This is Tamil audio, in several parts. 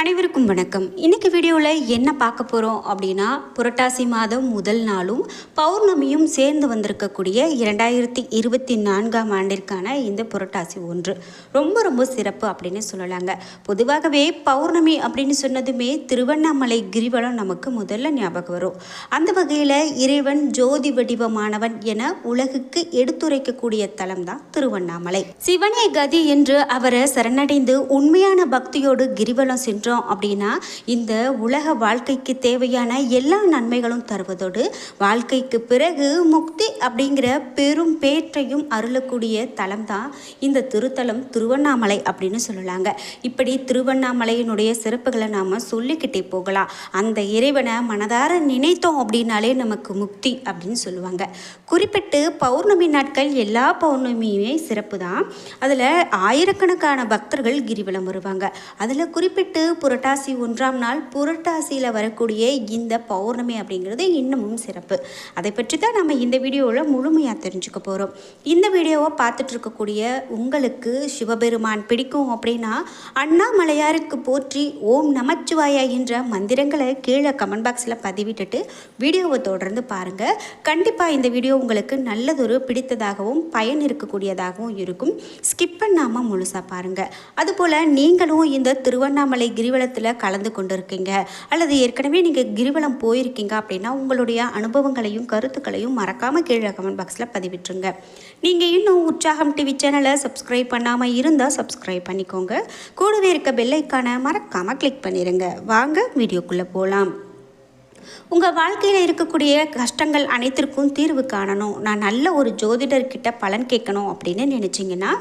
அனைவருக்கும் வணக்கம். இன்னைக்கு வீடியோவில் என்ன பார்க்க போகிறோம் அப்படின்னா புரட்டாசி மாதம் முதல் நாளும் பௌர்ணமியும் சேர்ந்து வந்திருக்கக்கூடிய இரண்டாயிரத்தி இருபத்தி நான்காம் ஆண்டிற்கான இந்த புரட்டாசி ஒன்று. ரொம்ப ரொம்ப சிறப்பு அப்படின்னு சொல்லலாங்க. பொதுவாகவே பௌர்ணமி அப்படின்னு சொன்னதுமே திருவண்ணாமலை கிரிவலம் நமக்கு முதல்ல ஞாபகம் வரும். அந்த வகையில் இறைவன் ஜோதி வடிவமானவன் என உலகுக்கு எடுத்துரைக்கக்கூடிய தலம் தான் திருவண்ணாமலை. சிவனே கதி என்று அவரை சரணடைந்து உண்மையான பக்தியோடு கிரிவலம் சென்று சென்றோம் அப்படின்னா இந்த உலக வாழ்க்கைக்கு தேவையான எல்லா நன்மைகளும் தருவதோடு வாழ்க்கைக்கு பிறகு முக்தி அப்படிங்கிற பெரும் பேற்றையும் அருளக்கூடிய தலம் தான் இந்த திருத்தலம் திருவண்ணாமலை அப்படின்னு சொல்லலாங்க இப்படி திருவண்ணாமலையினுடைய சிறப்புகளை நாம் சொல்லிக்கிட்டே போகலாம். அந்த இறைவனை மனதார நினைத்தோம் அப்படின்னாலே நமக்கு முக்தி அப்படின்னு சொல்லுவாங்க. குறிப்பிட்டு பௌர்ணமி நாட்கள் எல்லா பௌர்ணமியுமே சிறப்பு தான் அதில் ஆயிரக்கணக்கான பக்தர்கள் கிரிவலம் வருவாங்க. அதில் குறிப்பிட்டு புரட்டாசி ஒன்றாம் நாள் புரட்டாசியில் வரக்கூடிய இந்த பௌர்ணமி அப்படிங்கிறது இன்னமும் சிறப்பு. அதை பற்றி தான் நம்ம இந்த வீடியோவில் முழுமையாக தெரிஞ்சுக்க போகிறோம் இந்த வீடியோவை பார்த்துட்டு இருக்கக்கூடிய உங்களுக்கு சிவபெருமான் பிடிக்கும் அப்படின்னா அண்ணாமலையாருக்கு போற்றி ஓம் நமச்சிவாயா என்ற மந்திரங்களை கீழே கமெண்ட் பாக்ஸில் பதிவிட்டுட்டு வீடியோவை தொடர்ந்து பாருங்கள் கண்டிப்பாக இந்த வீடியோ உங்களுக்கு நல்லதொரு பிடித்ததாகவும் பயன் இருக்கக்கூடியதாகவும் இருக்கும். ஸ்கிப் பண்ணாமல் முழுசாக பாருங்கள் அதுபோல் நீங்களும் இந்த திருவண்ணாமலை கிரிவலத்தில் கலந்து கொண்டு இருக்கீங்க அல்லது ஏற்கனவே நீங்கள் கிரிவலம் போயிருக்கீங்க அப்படின்னா உங்களுடைய அனுபவங்களையும் கருத்துக்களையும் மறக்காமல் கீழே கமெண்ட் பாக்ஸில் பதிவிட்டுருங்க. நீங்கள் இன்னும் உற்சாகம் டிவி சேனலை சப்ஸ்கிரைப் பண்ணாமல் இருந்தால் சப்ஸ்கிரைப் பண்ணிக்கோங்க. கூடவே இருக்க பெல்லைக்கான மறக்காமல் கிளிக் பண்ணிடுங்க வாங்க வீடியோக்குள்ளே போகலாம் உங்கள் வாழ்க்கையில் இருக்கக்கூடிய கஷ்டங்கள் அனைத்திற்கும் தீர்வு காணணும். நான் நல்ல ஒரு ஜோதிடர்கிட்ட பலன் கேட்கணும் அப்படின்னு நினச்சிங்கன்னா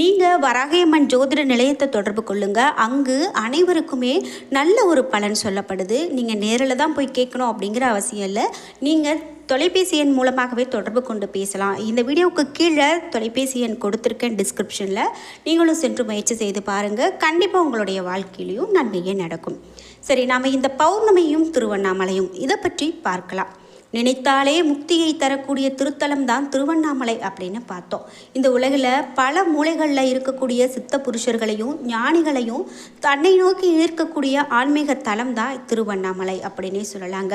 நீங்கள் வராகியம்மன் ஜோதிட நிலையத்தை தொடர்பு கொள்ளுங்கள் அங்கு அனைவருக்குமே நல்ல ஒரு பலன் சொல்லப்படுது. நீங்கள் நேரில் தான் போய் கேட்கணும் அப்படிங்கிற அவசியம் இல்லை. நீங்கள் தொலைபேசி எண் மூலமாகவே தொடர்பு கொண்டு பேசலாம். இந்த வீடியோவுக்கு கீழே தொலைபேசி எண் கொடுத்துருக்கேன் டிஸ்கிரிப்ஷனில் நீங்களும் சென்று முயற்சி செய்து பாருங்கள் கண்டிப்பாக உங்களுடைய வாழ்க்கையிலையும் நன்மையே நடக்கும். சரி நாம் இந்த பௌர்ணமியும் திருவண்ணாமலையும் இதை பற்றி பார்க்கலாம். நினைத்தாலே முக்தியை தரக்கூடிய திருத்தலம் தான் திருவண்ணாமலை அப்படின்னு பார்த்தோம். இந்த உலகில் பல மூலைகளில் இருக்கக்கூடிய சித்த புருஷர்களையும் ஞானிகளையும் தன்னை நோக்கி ஈர்க்கக்கூடிய ஆன்மீக தலம் தான் திருவண்ணாமலை அப்படின்னே சொல்லலாங்க.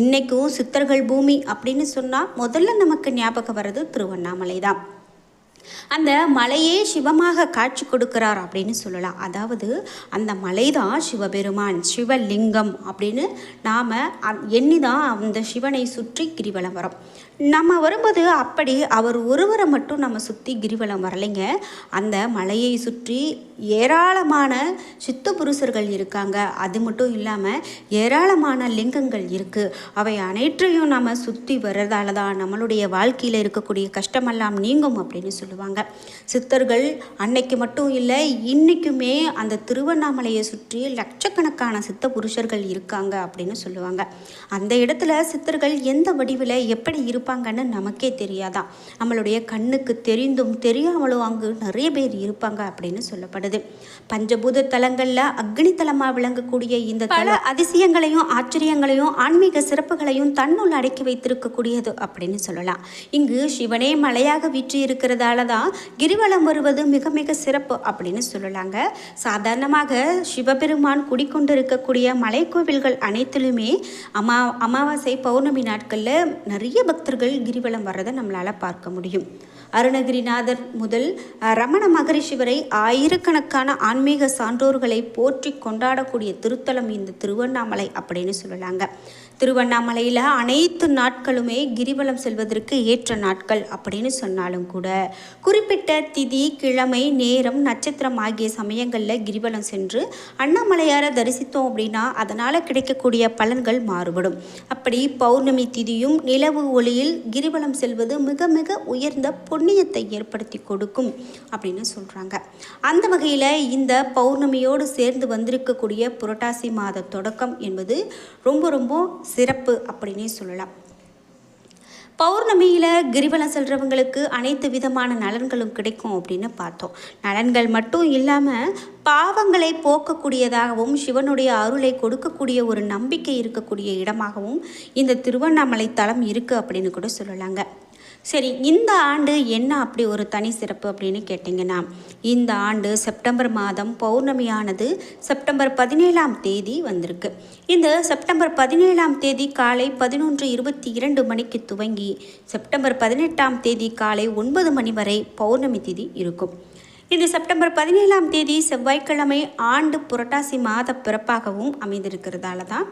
இன்னைக்கும் சித்தர்கள் பூமி அப்படின்னு சொன்னால் முதல்ல நமக்கு ஞாபகம் வர்றது திருவண்ணாமலை தான் அந்த மலையே சிவமாக காட்சி கொடுக்கிறார் அப்படின்னு சொல்லலாம். அதாவது அந்த மலை தான் சிவபெருமான் சிவலிங்கம் அப்படின்னு நாம் எண்ணி தான் அந்த சிவனை சுற்றி கிரிவலம் வரோம். நம்ம வரும்போது அப்படி அவர் ஒருவரை மட்டும் நம்ம சுற்றி கிரிவலம் வரலைங்க. அந்த மலையை சுற்றி ஏராளமான சித்த புருஷர்கள் இருக்காங்க. அது மட்டும் இல்லாமல் ஏராளமான லிங்கங்கள் இருக்குது அவை அனைற்றையும் நம்ம சுற்றி வர்றதால தான் நம்மளுடைய வாழ்க்கையில் இருக்கக்கூடிய கஷ்டமெல்லாம் நீங்கும் அப்படின்னு சொல்லுவாங்க. சித்தர்கள் அன்னைக்கு மட்டும் இல்லை இன்றைக்குமே அந்த திருவண்ணாமலையை சுற்றி லட்சக்கணக்கான சித்த புருஷர்கள் இருக்காங்க அப்படின்னு சொல்லுவாங்க. அந்த இடத்துல சித்தர்கள் எந்த வடிவில் எப்படி இருப்பாங்கன்னு நமக்கே தெரியாதான் நம்மளுடைய கண்ணுக்கு தெரிந்தும் தெரியாமலும் அங்கு நிறைய பேர் இருப்பாங்க அப்படின்னு சொல்லப்படுது. பஞ்சபூத தலங்களில் அக்னி தலமாக விளங்கக்கூடிய இந்த பல அதிசயங்களையும் ஆச்சரியங்களையும் ஆன்மீக சிறப்புகளையும் தன்னுள் அடக்கி வைத்திருக்கக்கூடியது அப்படின்னு சொல்லலாம். இங்கு சிவனே மலையாக வீற்றி இருக்கிறதால தான் கிரிவலம் வருவது மிக மிக சிறப்பு அப்படின்னு சொல்லலாங்க. சாதாரணமாக சிவபெருமான் குடிக்கொண்டிருக்கக்கூடிய மலைக்கோவில்கள் அனைத்திலுமே அமா அமாவாசை பௌர்ணமி நாட்களில் நிறைய பக்தர்கள் கிரிவலம் வர்றதை நம்மளால் பார்க்க முடியும். அருணகிரிநாதர் முதல் ரமண மகரிஷி வரை ஆயிரக்கணக்கான ஆன்மீக சான்றோர்களை போற்றி கொண்டாடக்கூடிய திருத்தலம் இந்த திருவண்ணாமலை அப்படின்னு சொல்லலாங்க. திருவண்ணாமலையில் அனைத்து நாட்களுமே கிரிவலம் செல்வதற்கு ஏற்ற நாட்கள் அப்படின்னு சொன்னாலும் கூட குறிப்பிட்ட திதி கிழமை நேரம் நட்சத்திரம் ஆகிய சமயங்களில் கிரிவலம் சென்று அண்ணாமலையாரை தரிசித்தோம் அப்படின்னா அதனால் கிடைக்கக்கூடிய பலன்கள் மாறுபடும். அப்படி பௌர்ணமி திதியும் நிலவு ஒளியில் கிரிவலம் செல்வது மிக மிக உயர்ந்த புண்ணியத்தை ஏற்படுத்தி கொடுக்கும் அப்படின்னு சொல்கிறாங்க அந்த வகையில் இந்த பௌர்ணமியோடு சேர்ந்து வந்திருக்கக்கூடிய புரட்டாசி மாத தொடக்கம் என்பது ரொம்ப ரொம்ப சிறப்பு அப்படின்னே சொல்லலாம். பௌர்ணமியில் கிரிவலம் செல்கிறவங்களுக்கு அனைத்து விதமான நலன்களும் கிடைக்கும் அப்படின்னு பார்த்தோம். நலன்கள் மட்டும் இல்லாமல் பாவங்களை போக்கக்கூடியதாகவும் சிவனுடைய அருளை கொடுக்கக்கூடிய ஒரு நம்பிக்கை இருக்கக்கூடிய இடமாகவும் இந்த திருவண்ணாமலை தலம் இருக்குது அப்படின்னு கூட சொல்லலாங்க. சரி இந்த ஆண்டு என்ன அப்படி ஒரு தனி சிறப்பு அப்படின்னு கேட்டிங்கன்னா இந்த ஆண்டு செப்டம்பர் மாதம் பௌர்ணமியானது செப்டம்பர் பதினேழாம் தேதி வந்திருக்கு. இந்த செப்டம்பர் பதினேழாம் தேதி காலை பதினொன்று இருபத்தி இரண்டு மணிக்கு துவங்கி செப்டம்பர் பதினெட்டாம் தேதி காலை ஒன்பது மணி வரை பௌர்ணமி திதி இருக்கும். இது செப்டம்பர் பதினேழாம் தேதி செவ்வாய்க்கிழமை ஆண்டு புரட்டாசி மாத பிறப்பாகவும் அமைந்திருக்கிறதால தான்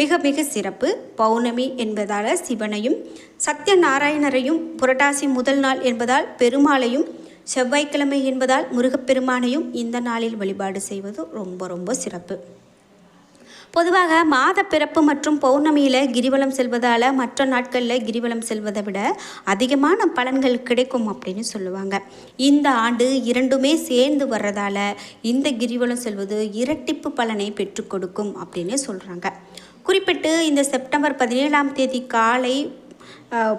மிக மிக சிறப்பு. பௌர்ணமி என்பதால் சிவனையும் சத்யநாராயணரையும் புரட்டாசி முதல் நாள் என்பதால் பெருமாளையும் செவ்வாய்க்கிழமை என்பதால் முருகப்பெருமானையும் இந்த நாளில் வழிபாடு செய்வது ரொம்ப ரொம்ப சிறப்பு. பொதுவாக மாத பிறப்பு மற்றும் பௌர்ணமியில் கிரிவலம் செல்வதால் மற்ற நாட்களில் கிரிவலம் செல்வதை விட அதிகமான பலன்கள் கிடைக்கும் அப்படின்னு சொல்லுவாங்க. இந்த ஆண்டு இரண்டுமே சேர்ந்து வர்றதால இந்த கிரிவலம் செல்வது இரட்டிப்பு பலனை பெற்றுக் கொடுக்கும் அப்படின்னு சொல்கிறாங்க குறிப்பிட்டு இந்த செப்டம்பர் பதினேழாம் தேதி காலை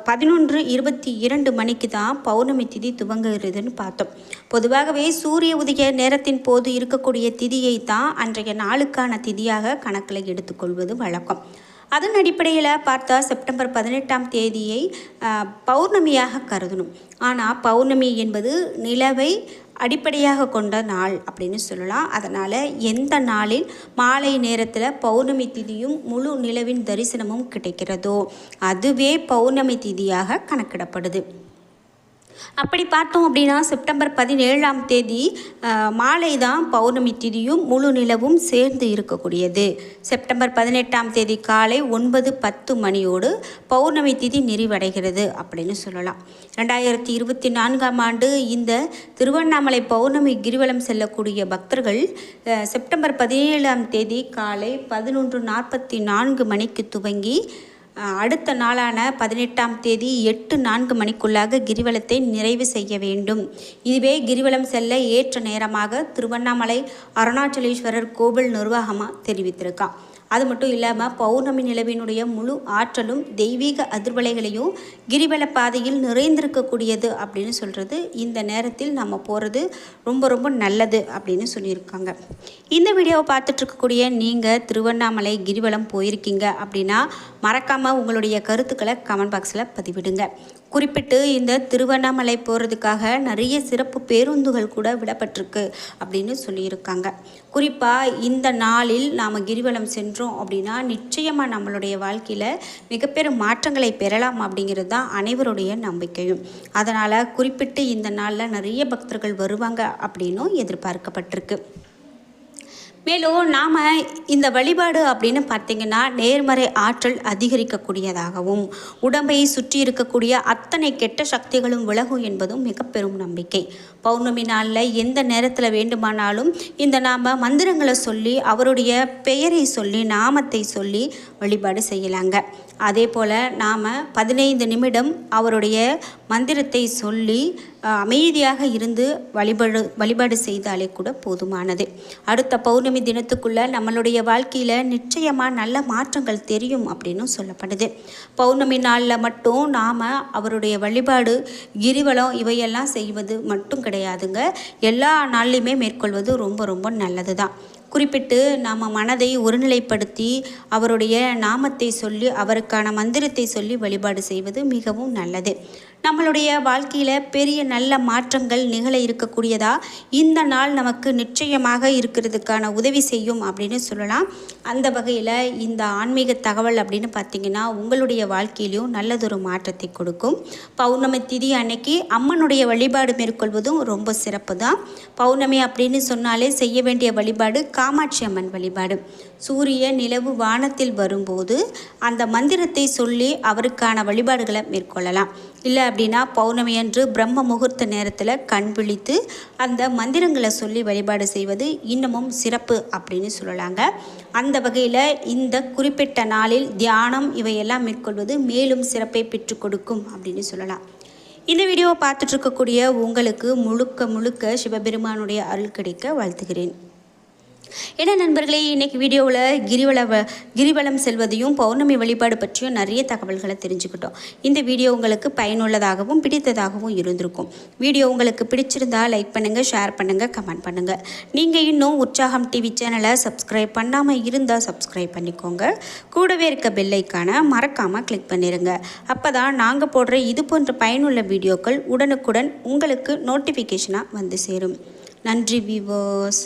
பதினொன்று இருபத்தி இரண்டு மணிக்கு தான் பௌர்ணமி திதி துவங்குகிறதுன்னு பார்த்தோம். பொதுவாகவே சூரிய உதய நேரத்தின் போது இருக்கக்கூடிய திதியை தான் அன்றைய நாளுக்கான திதியாக கணக்கில் எடுத்துக்கொள்வது வழக்கம். அதன் அடிப்படையில் பார்த்தா செப்டம்பர் பதினெட்டாம் தேதியை பௌர்ணமியாக கருதணும். ஆனால் பௌர்ணமி என்பது நிலவை அடிப்படையாக கொண்ட நாள் அப்படின்னு சொல்லலாம். அதனால் எந்த நாளில் மாலை நேரத்தில் பௌர்ணமி திதியும் முழு நிலவின் தரிசனமும் கிடைக்கிறதோ அதுவே பௌர்ணமி திதியாக கணக்கிடப்படுது. அப்படி பார்த்தோம் அப்படின்னா செப்டம்பர் பதினேழாம் தேதி மாலை தான் பௌர்ணமி திதியும் முழு நிலவும் சேர்ந்து இருக்கக்கூடியது. செப்டம்பர் பதினெட்டாம் தேதி காலை ஒன்பது பத்து மணியோடு பௌர்ணமி திதி நிறைவடைகிறது அப்படின்னு சொல்லலாம். ரெண்டாயிரத்தி இருபத்தி நான்காம் ஆண்டு இந்த திருவண்ணாமலை பௌர்ணமி கிரிவலம் செல்லக்கூடிய பக்தர்கள் செப்டம்பர் பதினேழாம் தேதி காலை பதினொன்று நாற்பத்தி நான்கு மணிக்கு துவங்கி அடுத்த நாளான பதினெட்டாம் தேதி எட்டு நான்கு மணிக்குள்ளாக கிரிவலத்தை நிறைவு செய்ய வேண்டும். இதுவே கிரிவலம் செல்ல ஏற்ற நேரமாக திருவண்ணாமலை அருணாச்சலேஸ்வரர் கோவில் நிர்வாகமாக தெரிவித்திருக்கான். அது மட்டும் இல்லாமல் பௌர்ணமி நிலவினுடைய முழு ஆற்றலும் தெய்வீக அதிர்வலைகளையும் கிரிவல பாதையில் நிறைந்திருக்கக்கூடியது அப்படின்னு சொல்கிறது இந்த நேரத்தில் நம்ம போகிறது ரொம்ப ரொம்ப நல்லது அப்படின்னு சொல்லியிருக்காங்க. இந்த வீடியோவை பார்த்துட்ருக்கக்கூடிய நீங்கள் திருவண்ணாமலை கிரிவலம் போயிருக்கீங்க அப்படின்னா மறக்காமல் உங்களுடைய கருத்துக்களை கமெண்ட் பாக்ஸில் பதிவிடுங்க. குறிப்பிட்டு இந்த திருவண்ணாமலை போகிறதுக்காக நிறைய சிறப்பு பேருந்துகள் கூட விடப்பட்டிருக்கு அப்படின்னு சொல்லியிருக்காங்க. குறிப்பாக இந்த நாளில் நாம் கிரிவலம் சென்றோம் அப்படின்னா நிச்சயமாக நம்மளுடைய வாழ்க்கையில் மிகப்பெரும் மாற்றங்களை பெறலாம் அப்படிங்கிறது தான் அனைவருடைய நம்பிக்கையும். அதனால் குறிப்பிட்டு இந்த நாளில் நிறைய பக்தர்கள் வருவாங்க அப்படின்னும் எதிர்பார்க்கப்பட்டிருக்கு. மேலும் நாம் இந்த வழிபாடு அப்படின்னு பார்த்திங்கன்னா நேர்மறை ஆற்றல் அதிகரிக்கக்கூடியதாகவும் உடம்பை சுற்றி இருக்கக்கூடிய அத்தனை கெட்ட சக்திகளும் விலகும் என்பதும் மிக பெரும் நம்பிக்கை. பௌர்ணமி நாளில் எந்த நேரத்தில் வேண்டுமானாலும் இந்த நாம் மந்திரங்களை சொல்லி அவருடைய பெயரை சொல்லி நாமத்தை சொல்லி வழிபாடு செய்யலாங்க. அதே போல் நாம் பதினைந்து நிமிடம் அவருடைய மந்திரத்தை சொல்லி அமைதியாக இருந்து வழிபாடு வழிபாடு செய்தாலே கூட போதுமானது. அடுத்த பௌர்ணமி தினத்துக்குள்ளே நம்மளுடைய வாழ்க்கையில் நிச்சயமாக நல்ல மாற்றங்கள் தெரியும் அப்படின்னு சொல்லப்படுது. பௌர்ணமி நாளில் மட்டும் நாம் அவருடைய வழிபாடு கிரிவலம் இவையெல்லாம் செய்வது மட்டும் கிடையாதுங்க. எல்லா நாள்லையுமே மேற்கொள்வது ரொம்ப ரொம்ப நல்லது தான் குறிப்பிட்டு நாம் மனதை ஒருநிலைப்படுத்தி அவருடைய நாமத்தை சொல்லி அவருக்கான மந்திரத்தை சொல்லி வழிபாடு செய்வது மிகவும் நல்லது. நம்மளுடைய வாழ்க்கையில் பெரிய நல்ல மாற்றங்கள் நிகழ இருக்கக்கூடியதா? இந்த நாள் நமக்கு நிச்சயமாக இருக்கிறதுக்கான உதவி செய்யும் அப்படின்னு சொல்லலாம். அந்த வகையில் இந்த ஆன்மீக தகவல் அப்படின்னு பார்த்தீங்கன்னா உங்களுடைய வாழ்க்கையிலையும் நல்லதொரு மாற்றத்தை கொடுக்கும். பௌர்ணமி திதி அன்னைக்கு அம்மனுடைய வழிபாடு மேற்கொள்வதும் ரொம்ப சிறப்பு தான் பௌர்ணமி அப்படின்னு சொன்னாலே செய்ய வேண்டிய வழிபாடு காமாட்சி அம்மன் வழிபாடு. சூரிய நிலவு வானத்தில் வரும்போது அந்த மந்திரத்தை சொல்லி அவருக்கான வழிபாடுகளை மேற்கொள்ளலாம். இல்லை அப்படின்னா பௌர்ணமி அன்று பிரம்ம முகூர்த்த நேரத்தில் கண் விழித்து அந்த மந்திரங்களை சொல்லி வழிபாடு செய்வது இன்னமும் சிறப்பு அப்படின்னு சொல்லலாங்க. அந்த வகையில் இந்த குறிப்பிட்ட நாளில் தியானம் இவையெல்லாம் மேற்கொள்வது மேலும் சிறப்பை பெற்றுக் கொடுக்கும் அப்படின்னு சொல்லலாம். இந்த வீடியோவை பார்த்துட்ருக்கக்கூடிய உங்களுக்கு முழுக்க முழுக்க சிவபெருமானுடைய அருள் கிடைக்க வாழ்த்துகிறேன். ஏன்னா நண்பர்களே இன்னைக்கு வீடியோவில் கிரிவல கிரிவலம் செல்வதையும் பௌர்ணமி வழிபாடு பற்றியும் நிறைய தகவல்களை தெரிஞ்சுக்கிட்டோம். இந்த வீடியோ உங்களுக்கு பயனுள்ளதாகவும் பிடித்ததாகவும் இருந்திருக்கும். வீடியோ உங்களுக்கு பிடிச்சிருந்தா லைக் பண்ணுங்கள் ஷேர் பண்ணுங்கள் கமெண்ட் பண்ணுங்கள் நீங்கள் இன்னும் உற்சாகம் டிவி சேனலை சப்ஸ்கிரைப் பண்ணாமல் இருந்தால் சப்ஸ்கிரைப் பண்ணிக்கோங்க. கூடவே இருக்க பெல்லைக்கான மறக்காமல் கிளிக் பண்ணிடுங்க அப்போ தான் நாங்கள் போடுற இது போன்ற பயனுள்ள வீடியோக்கள் உடனுக்குடன் உங்களுக்கு நோட்டிஃபிகேஷனாக வந்து சேரும். நன்றி விவோஸ்